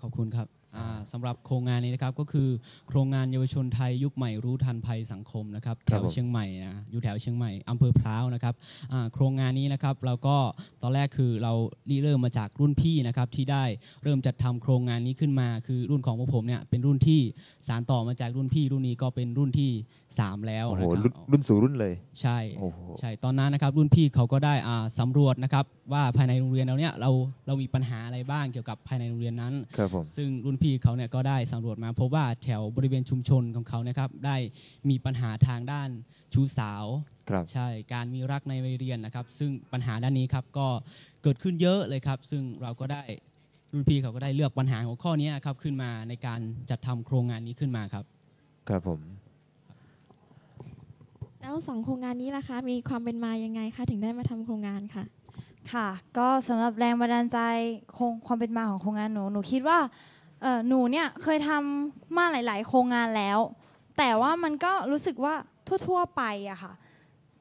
ขอบคุณครับ สำหรับโครงงานนี้นะครับก็คือโครงงานเยาวชนไทยยุคใหม่รู้ทันภัยสังคมนะครับคแถรับวผมเชียงใหม่นะอยู่แถวเชียงใหม่อำเภอพร้าวนะครับอ่าโครงงานนี้นะครับเราก็ตอนแรกคือเราริเริ่มมาจากรุ่นพี่นะครับที่ได้เริ่มจัดทำโครงงานนี้ขึ้นมา คือรุ่นของพวกผมเนี่ยเป็นรุ่นที่สานต่อมาจากรุ่นพี่รุ่นนี้ก็เป็นรุ่นที่สามแล้วโอ้โหนะครุ่นรับรุ่นสู่รุ่นเลยใช่โอ้โหใช่ตอนนั้นนะครับรุ่นพี่เขาก็ได้อ่าสำรวจนะครับว่าภายในโรงเรียนเราเนี่ยเราเรามีปัญหาอะไรบ้างเกี่ยวกับภายในโรงเรียนนั้นครับผมซึ่งรุ่นพี่เขาเนี่ยก็ได้สำรวจมาพบว่าแถวบริเวณชุมชนของเขานะครับได้มีปัญหาทางด้านชู้สาวครับใช่การมีรักในวัยเรียนนะครับ ซึ่งปัญหาด้านนี้ครับก็เกิดขึ้นเยอะเลยครับ ซึ่งเราก็ได้รุ่นพี่เขาก็ได้เลือกปัญหาหัวข้อนี้ครับขึ้นมาในการจัดทำโครงงานนี้ขึ้นมาครับ ครับผม แล้วสองโครงงานนี้ล่ะคะ มีความเป็นมายังไงคะถึงได้มาทำโครงงานค่ะค่ะ ก็สำหรับแรงบันดาลใจโครงความเป็นมาของโครงงานหนู หนูคิดว่าเอ่อ หนูเนี่ยเคยทำมาหลาย ๆ โครงงานแล้ว แต่ว่ามันก็รู้สึกว่าทั่ว ๆ ไปอะค่ะ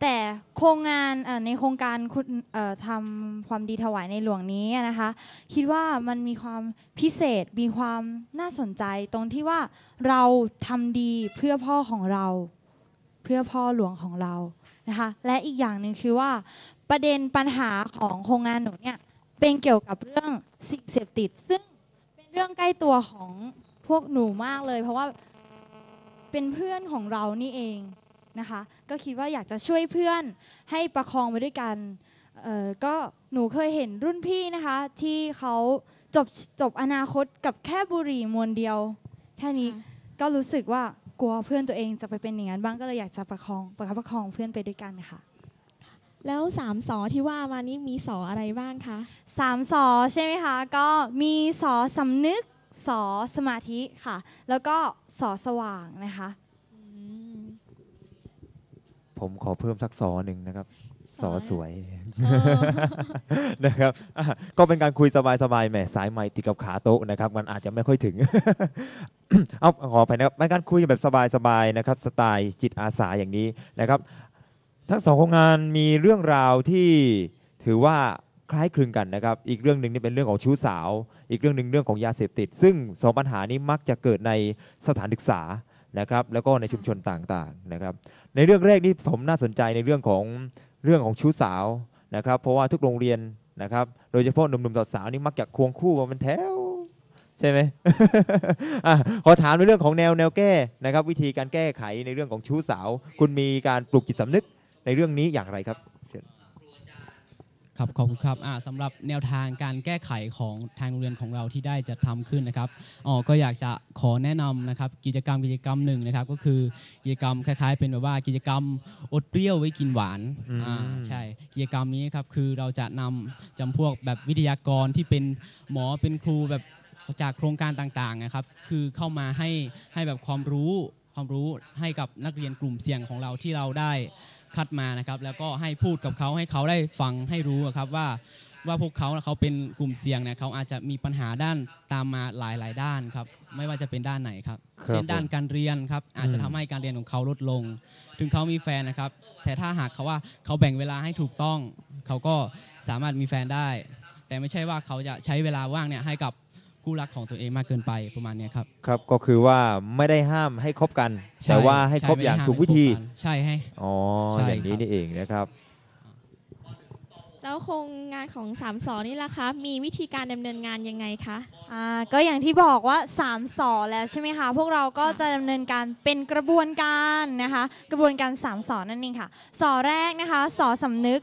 แต่โครงงานในโครงการคุณทำความดีถวายในหลวงนี้นะคะ คิดว่ามันมีความพิเศษมีความน่าสนใจตรงที่ว่าเราทำดีเพื่อพ่อของเรา เพื่อพ่อหลวงของเรานะคะ และอีกอย่างหนึ่งคือว่าประเด็นปัญหาของโครงงานหนูเนี่ยเป็นเกี่ยวกับเรื่องสิ่งเสพติด ซึ่ง เป็นเรื่องใกล้ตัวของพวกหนูมากเลย เพราะว่าเป็นเพื่อนของเรานี่เองนะคะ ก็คิดว่าอยากจะช่วยเพื่อนให้ประคองไปด้วยกันเอ่อก็หนูเคยเห็นรุ่นพี่นะคะ ที่เขาจบจบอนาคตกับแค่บุหรี่มวนเดียว แค่นี้ค่ะก็รู้สึกว่ากลัวเพื่อนตัวเองจะไปเป็นอย่างนั้นบ้างก็เลยอยากจะประคองประคับประคองเพื่อนไปด้วยกันค่ะ แล้วสามสอที่ว่ามานี้มีสออะไรบ้างคะสามสอใช่ไหมคะ ก็มีสอสำนึกสอสมาธิค่ะ แล้วก็สอสว่างนะคะอืมผมขอเพิ่มสักสอหนึ่งนะครับสอสวยเออนะครับอะก็เป็นการคุยสบายๆแหมสายไม้ติดกับขาโต๊ะนะครับ มันอาจจะไม่ค่อยถึง เอาขอไปนะครับเป็นการคุยแบบสบายๆนะครับ สไตล์จิตอาสาอย่างนี้นะครับ ทั้งสองโครงงานมีเรื่องราวที่ถือว่าคล้ายคลึงกันนะครับ อีกเรื่องหนึ่งนี่เป็นเรื่องของชู้สาว อีกเรื่องหนึ่งเรื่องของยาเสพติด ซึ่งสองปัญหานี้มักจะเกิดในสถานศึกษานะครับ แล้วก็ในชุมชนต่างๆนะครับ ในเรื่องแรกนี่ผมน่าสนใจในเรื่องของเรื่องของชู้สาวนะครับ เพราะว่าทุกโรงเรียนนะครับ โดยเฉพาะหนุ่มๆสาวๆนี่มักจะควงคู่กันเป็นแถวใช่ไหมขอถามในเรื่องของแนวแนวแก้นะครับ วิธีการแก้ไขในเรื่องของชู้สาว คุณมีการปลุกจิตสำนึก ในเรื่องนี้อย่างไรครับเชิญครับขอบคุณครับอ่าสำหรับแนวทางการแก้ไขของทางโรงเรียนของเราที่ได้จัดทำขึ้นนะครับอ๋อก็อยากจะขอแนะนำนะครับ กิจกรรมกิจกรรมหนึ่งนะครับ ก็คือกิจกรรมคล้ายๆ เป็นแบบว่ากิจกรรมอดเปรี้ยวไว้กินหวานอืมอ่าใช่กิจกรรมนี้ครับคือเราจะนำจำพวกแบบวิทยากรที่เป็นหมอเป็นครูแบบจากโครงการต่างๆนะครับ คือเข้ามาให้ให้แบบความรู้ ความรู้ให้กับนักเรียนกลุ่มเสี่ยงของเราที่เราได้คัดมานะครับ แล้วก็ให้พูดกับเขาให้เขาได้ฟังให้รู้อะครับว่าว่าพวกเขาเขาเป็นกลุ่มเสี่ยงเนี่ยเขาอาจจะมีปัญหาด้านตามมาหลายหลายๆด้านครับ ไม่ว่าจะเป็นด้านไหนครับครับเช่นด้านผมการเรียนครับ อาจจะอืมทำให้การเรียนของเขาลดลง ถึงเขามีแฟนนะครับ แต่ถ้าหากเขาว่าเขาแบ่งเวลาให้ถูกต้อง เขาก็สามารถมีแฟนได้ แต่ไม่ใช่ว่าเขาจะใช้เวลาว่างเนี่ยให้กับ คู่รักของตัวเองมากเกินไปประมาณเนี้ยครับ ครับก็คือว่าไม่ได้ห้ามให้คบกัน ใช่แต่ว่าให้ช่คบอย่างไม่ได้ถูกวิธีห้ามให้คบกันใช่ให้ อ๋อ ใช่อย่างนี้ครับ นี่เองนะครับ แล้วโครงงานของสามสอนี่ล่ะคะ มีวิธีการดำเนินงานยังไงคะ อ่าก็อย่างที่บอกว่า3สอแล้วใช่ไหมคะ พวกเราก็จะดำเนินการเป็นกระบวนการนะคะ กระบวนการ3สอนั่นเองค่ะสอแรกนะคะสอสำนึก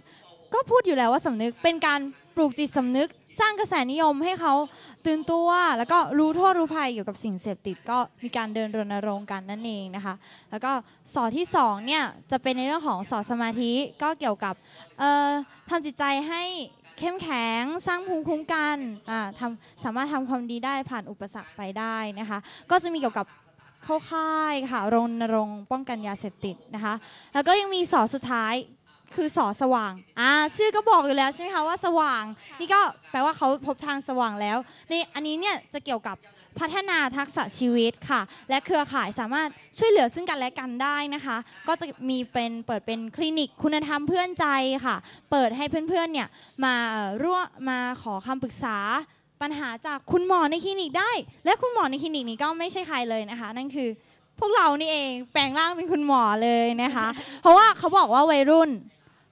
ก็พูดอยู่แล้วว่าสำนึกเป็นการ ปลูกจิตสำนึก สร้างกระแสนิยมให้เขาตื่นตัว แล้วก็รู้โทษรู้ภัยเกี่ยวกับสิ่งเสพติดก็มีการเดินรณรงค์กันนั่นเองนะคะ แล้วก็สอที่สองเนี่ยจะเป็นในเรื่องของสอสมาธิก็เกี่ยวกับเอ่อทำจิตใจให้เข้มแข็งสร้างภูมิคุ้มกันอ่าทำสามารถทำความดีได้ผ่านอุปสรรคไปได้นะคะ ก็จะมีเกี่ยวกับเข้าค่ายค่ะรณรงค์ป้องกันยาเสพติดนะคะ แล้วก็ยังมีสอสุดท้าย คือสอสว่างอ่าชื่อก็บอกอยู่แล้วใช่ไหมคะว่าสว่าง นี่ก็แปลว่าเขาพบทางสว่างแล้ว ในอันนี้เนี่ยจะเกี่ยวกับพัฒนาทักษะชีวิตค่ะ และเครือข่ายสามารถช่วยเหลือซึ่งกันและกันได้นะคะ ก็จะมีเป็นเปิดเป็นคลินิกคุณธรรมเพื่อนใจค่ะ เปิดให้เพื่อนๆเนี่ยมาเอ่อร่วมมาขอคำปรึกษาปัญหาจากคุณหมอในคลินิกได้ และคุณหมอในคลินิกนี้ก็ไม่ใช่ใครเลยนะคะ นั่นคือพวกเรานี่เองแปลงร่างเป็นคุณหมอเลยนะคะ เพราะว่าเขาบอกว่าวัยรุ่น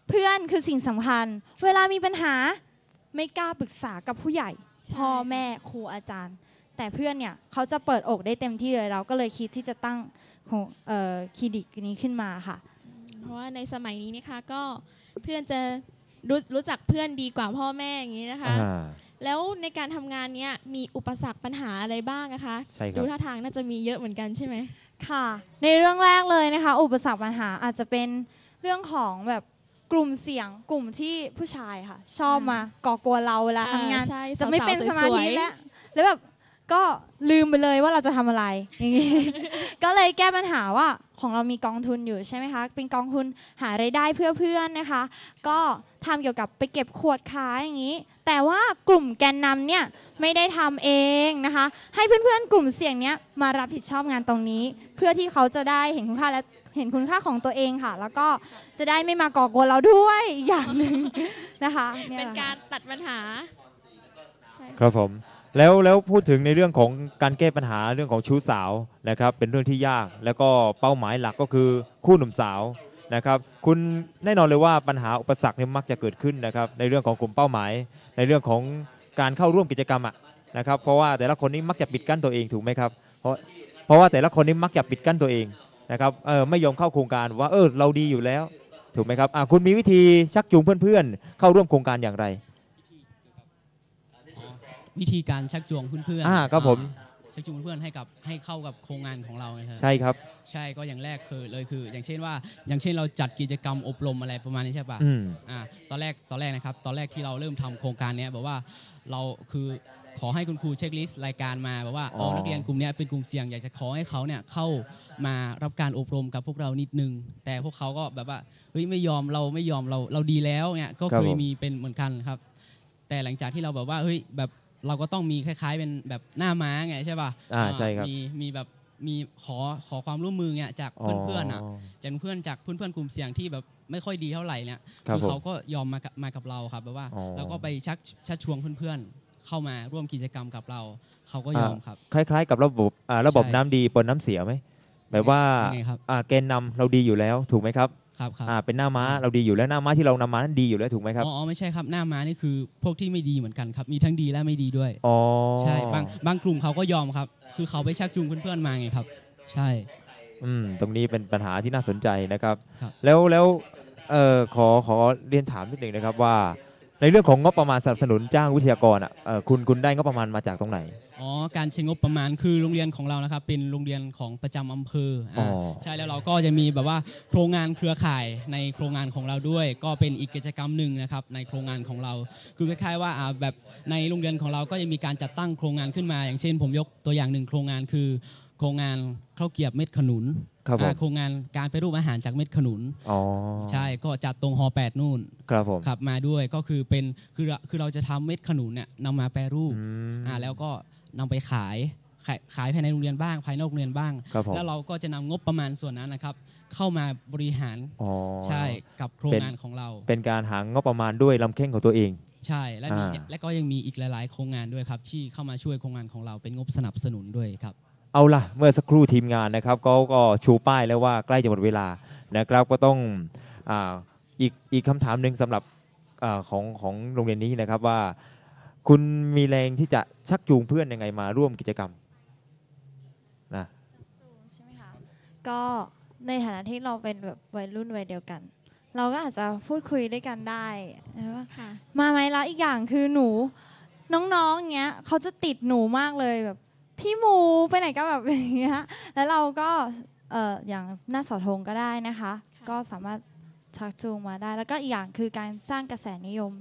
เพื่อนคือสิ่งสำคัญ เวลามีปัญหาไม่กล้าปรึกษากับผู้ใหญ่ พ่อแม่ครูอาจารย์ แต่เพื่อนเนี่ยเขาจะเปิดอกได้เต็มที่เลยเราก็เลยคิดที่จะตั้งโฮเอ่อคลินิกนี้ขึ้นมาค่ะ เพราะว่าในสมัยนี้นะคะก็เพื่อนจะรู้รู้จักเพื่อนดีกว่าพ่อแม่อย่างนี้นะคะอ่าแล้วในการทำงานเนี้ยมีอุปสรรคปัญหาอะไรบ้างนะคะใช่ครัดูบท่าทางน่าจะมีเยอะเหมือนกันใช่ไหมค่ะ ในเรื่องแรกเลยนะคะ อุปสรรคปัญหาอาจจะเป็นเรื่องของแบบ กลุ่มเสี่ยงกลุ่มที่ผู้ชายค่ะ ชอบมาก่อกวนเราเวลาทำงานอ่ใช่จะไม่เป็นสวๆมาสวธิยๆแล้วแล้วแบบก็ลืมไปเลยว่าเราจะทำอะไรอย่างงี้ ก็เลยแก้ปัญหาว่าของเรามีกองทุนอยู่ใช่ไหมคะ เป็นกองทุนหารายได้เพื่อเพื่อนนะคะ ก็ทำเกี่ยวกับไปเก็บขวดขายอย่างนี้ แต่ว่ากลุ่มแกนนำเนี่ยไม่ได้ทำเองนะคะ ให้เพื่อนๆกลุ่มเสี่ยงเนี้ยมารับผิดชอบงานตรงนี้ เพื่อที่เขาจะได้เห็นคุณค่าและ เห็นคุณค่าของตัวเองค่ะ แล้วก็จะได้ไม่มาก่อกวนเราด้วยอย่างหนึ่งนะคะเป็นการตัดปัญหาครับผมแล้วแล้วพูดถึงในเรื่องของการแก้ปัญหาเรื่องของชู้สาวนะครับ เป็นเรื่องที่ยากแล้วก็เป้าหมายหลักก็คือคู่หนุ่มสาวนะครับ คุณแน่นอนเลยว่าปัญหาอุปสรรคเนี่ยมักจะเกิดขึ้นนะครับ ในเรื่องของกลุ่มเป้าหมาย ในเรื่องของการเข้าร่วมกิจกรรมอะนะครับ เพราะว่าแต่ละคนนี้มักจะปิดกั้นตัวเองถูกไหมครับ เพราะเพราะว่าแต่ละคนนี้มักจะปิดกั้นตัวเอง นะครับเออไม่ยอมเข้าโครงการว่าเออเราดีอยู่แล้ว ถูกไหมครับอะคุณมีวิธีชักจูงเพื่อนๆ เข้าร่วมโครงการอย่างไรอ๋อวิธีการชักจูงเพื่อนๆอ่าครับผมอ่าชักจูงเพื่อนให้กับให้เข้ากับโครงงานของเราไงครับใช่ครับ ใช่ก็อย่างแรกคือเลยคือ อย่างเช่นว่า อย่างเช่นเราจัดกิจกรรมอบรมอะไรประมาณนี้ใช่ปะอืมอ่าตอนแรกตอนแรกนะครับ ตอนแรกที่เราเริ่มทำโครงการเนี้ยแบบว่าเราคือ ขอให้คุณครูเช็คลิสต์รายการมาแบบว่าอ๋อ๋ออนักเรียนกลุ่มเนี้ยเป็นกลุ่มเสี่ยงอยากจะขอให้เขาเนี่ยเข้ามารับการอบรมกับพวกเรานิดนึง แต่พวกเขาก็แบบว่าเฮ้ยไม่ยอมเราไม่ยอมเราเราดีแล้วเนี่ยก็เคยมีเป็นเหมือนกันครับ แต่หลังจากที่เราแบบว่าเฮ้ยแบบเราก็ต้องมีคล้าย ๆ เป็นแบบหน้าม้าไงใช่ป่ะอ่าใช่ครับ มีมีแบบมีขอขอความร่วมมือเนี่ยจากเพื่อนๆอะ จากเพื่อนจากเพื่อนๆกลุ่มเสี่ยงที่แบบไม่ค่อยดีเท่าไหร่เนี่ยครับคือผมเขาก็ยอมมากับมากับเราครับแบบว่าอ๋อแล้วก็ไปชักชักชวนเพื่อนๆ เข้ามาร่วมกิจกรรมกับเรา เขาก็ยอมครับ คล้าย ๆ กับระบบอ่าระบบใช่ น้ำดีปนน้ำเสียไหมแบบว่ายังไงครับ อ่าเกณฑ์นำเราดีอยู่แล้วถูกไหมครับครับครับ อ่าเป็นหน้าม้าเราดีอยู่แล้วหน้าม้าที่เรานำมานั้นดีอยู่แล้วถูกไหมครับอ๋ออ๋อไม่ใช่ครับหน้าม้านี่คือพวกที่ไม่ดีเหมือนกันครับ มีทั้งดีและไม่ดีด้วย อ๋อใช่บางบางกลุ่มเขาก็ยอมครับ คือเขาไปชักจูงเพื่อนๆมาไงครับ ใช่ อืมตรงนี้เป็นปัญหาที่น่าสนใจนะครับ ครับ แล้วแล้วเอ่อขอขอเรียนถามนิดหนึ่งนะครับว่า ในเรื่องของงบประมาณสนับสนุนจ้างวิทยากรอะเอ่อคุณคุณได้งบประมาณมาจากตรงไหน อ๋อ การใช้งบประมาณคือโรงเรียนของเรานะครับ เป็นโรงเรียนของประจำอำเภออ๋ออ่าใช่แล้วเราก็จะมีแบบว่าโครงงานเครือข่ายในโครงงานของเราด้วย ก็เป็นอีกกิจกรรมหนึ่งนะครับในโครงงานของเรา คือคล้ายๆว่าอ่าแบบในโรงเรียนของเราก็จะมีการจัดตั้งโครงงานขึ้นมา อย่างเช่น ผมยกตัวอย่างหนึ่งโครงงานคือ โครงงานข้าวเกรียบเม็ดขนุน ครับผม อ่าโครงงานการไปรูปอาหารจากเม็ดขนุน อ๋อใช่ก็จัดตรงฮอ8นู่นครับผมครับมาด้วยก็คือเป็นคือคือเราจะทำเม็ดขนุนเนี่ยนำมาแปรรูปอืมอ่าแล้วก็นำไปขายขายขายภายในโรงเรียนบ้างภายนอกโรงเรียนบ้าง ครับผมแล้วเราก็จะนำงบประมาณส่วนนั้นนะครับ เข้ามาบริหารอ๋อ ใช่กับโครงเป็น งานของเรา เป็นการหางบประมาณด้วยลำแข้งของตัวเอง ใช่และมีอ่า และก็ยังมีอีกหลาย ๆ โครงงานด้วยครับ ที่เข้ามาช่วยโครงงานของเราเป็นงบสนับสนุนด้วยครับ เอาล่ะเมื่อสักครู่ทีมงานนะครับก็ก็ชูป้ายแล้วว่าใกล้จะหมดเวลานะครับก็ต้องอาอีกอีกคำถามหนึ่งสำหรับอาของของโรงเรียนนี้นะครับว่า คุณมีแรงที่จะชักจูงเพื่อนยังไงมาร่วมกิจกรรมนะใช่ไหมคะก็ในฐานะที่เราเป็นแบบวัยรุ่นวัยเดียวกัน เราก็อาจจะพูดคุยด้วยกันได้นะว่าค่ะ มาไหมแล้วอีกอย่างคือหนูน้องๆเงี้ยเขาจะติดหนูมากเลยแบบ พี่หมูไปไหนก็แบบอย่างเงี้ยแล้วเราก็เอ่ออย่างหน้าเสาธงก็ได้นะคะค่ะก็สามารถชักจูงมาได้ แล้วก็อีกอย่างคือการสร้างกระแสนิยม